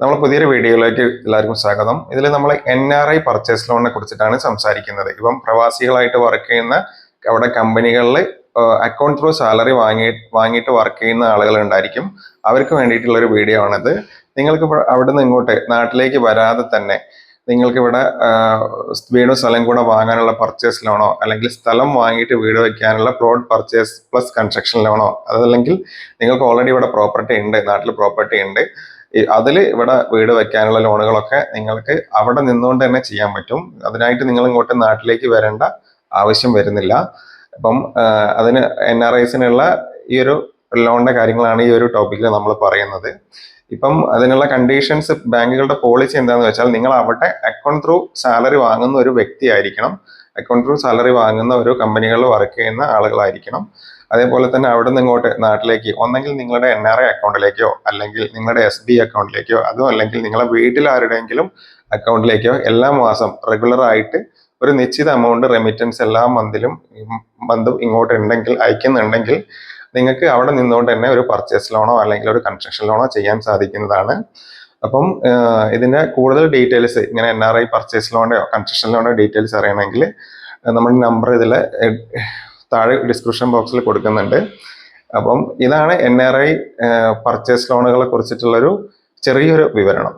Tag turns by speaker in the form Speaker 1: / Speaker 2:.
Speaker 1: നമ്മൾ പുതിയൊരു വീഡിയോയിലേക്ക് എല്ലാവർക്കും സ്വാഗതം. ഇതിൽ നമ്മൾ എൻ ആർ ഐ പർച്ചേസ് ലോണിനെ കുറിച്ചിട്ടാണ് സംസാരിക്കുന്നത്. ഇപ്പം പ്രവാസികളായിട്ട് വർക്ക് ചെയ്യുന്ന അവിടെ കമ്പനികളിൽ അക്കൗണ്ട് ത്രൂ സാലറി വാങ്ങി വാങ്ങിയിട്ട് വർക്ക് ചെയ്യുന്ന ആളുകൾ ഉണ്ടായിരിക്കും. അവർക്ക് വേണ്ടിയിട്ടുള്ള ഒരു വീഡിയോ ആണിത്. നിങ്ങൾക്ക് അവിടെ നിന്ന് ഇങ്ങോട്ട് നാട്ടിലേക്ക് വരാതെ തന്നെ നിങ്ങൾക്ക് ഇവിടെ വീടും സ്ഥലം കൂടെ വാങ്ങാനുള്ള പർച്ചേസ് ലോണോ അല്ലെങ്കിൽ സ്ഥലം വാങ്ങിയിട്ട് വീട് വയ്ക്കാനുള്ള പ്ലോട്ട് പർച്ചേസ് പ്ലസ് കൺസ്ട്രക്ഷൻ ലോണോ അതല്ലെങ്കിൽ നിങ്ങൾക്ക് ഓൾറെഡി ഇവിടെ പ്രോപ്പർട്ടി ഉണ്ട് നാട്ടിൽ പ്രോപ്പർട്ടി ഉണ്ട്. അതിൽ ഇവിടെ വീട് വെക്കാനുള്ള ലോണുകളൊക്കെ നിങ്ങൾക്ക് അവിടെ നിന്നുകൊണ്ട് തന്നെ ചെയ്യാൻ പറ്റും. അതിനായിട്ട് നിങ്ങൾ ഇങ്ങോട്ട് നാട്ടിലേക്ക് വരേണ്ട ആവശ്യം വരുന്നില്ല. അപ്പം അതിന് എൻ ആർ ഐസിനുള്ള ഈ ഒരു ലോണിന്റെ കാര്യങ്ങളാണ് ഈ ഒരു ടോപ്പിക്കിൽ നമ്മൾ പറയുന്നത്. ഇപ്പം അതിനുള്ള കണ്ടീഷൻസ് ബാങ്കുകളുടെ പോളിസി എന്താണെന്ന് വെച്ചാൽ നിങ്ങൾ അവിടെ അക്കൗണ്ട് ത്രൂ സാലറി വാങ്ങുന്ന ഒരു വ്യക്തി ആയിരിക്കണം അക്കൗണ്ട് ത്രൂ സാലറി വാങ്ങുന്ന ഒരു കമ്പനികളിൽ വർക്ക് ചെയ്യുന്ന ആളുകളായിരിക്കണം. അതേപോലെ തന്നെ അവിടെ നിന്ന് ഇങ്ങോട്ട് നാട്ടിലേക്ക് ഒന്നെങ്കിൽ നിങ്ങളുടെ എൻ ആർ ഐ അക്കൗണ്ടിലേക്കോ അല്ലെങ്കിൽ നിങ്ങളുടെ എസ് ബി അക്കൗണ്ടിലേക്കോ അതോ അല്ലെങ്കിൽ നിങ്ങളുടെ വീട്ടിൽ ആരുടെയെങ്കിലും അക്കൗണ്ടിലേക്കോ എല്ലാ മാസം റെഗുലർ ആയിട്ട് ഒരു നിശ്ചിത എമൗണ്ട് റെമിറ്റൻസ് എല്ലാ മന്തിലും മന്തും ഇങ്ങോട്ട് ഉണ്ടെങ്കിൽ അയക്കുന്നുണ്ടെങ്കിൽ നിങ്ങൾക്ക് അവിടെ നിന്നുകൊണ്ട് തന്നെ ഒരു പർച്ചേസ് ലോണോ അല്ലെങ്കിൽ ഒരു കൺസ്ട്രക്ഷൻ ലോണോ ചെയ്യാൻ സാധിക്കുന്നതാണ്. അപ്പം ഇതിന്റെ കൂടുതൽ ഡീറ്റെയിൽസ് ഇങ്ങനെ എൻ ആർ ഐ പർച്ചേസ് ലോണോ കൺസ്ട്രക്ഷൻ ലോണോ ഡീറ്റെയിൽസ് അറിയണമെങ്കിൽ നമ്മുടെ നമ്പർ ഇതിൽ താഴെ ഡിസ്ക്രിപ്ഷൻ ബോക്സിൽ കൊടുക്കുന്നുണ്ട്. അപ്പം ഇതാണ് എൻ ആർ ഐ പർച്ചേസ് ലോണുകളെ കുറിച്ചിട്ടുള്ളൊരു ചെറിയൊരു വിവരണം.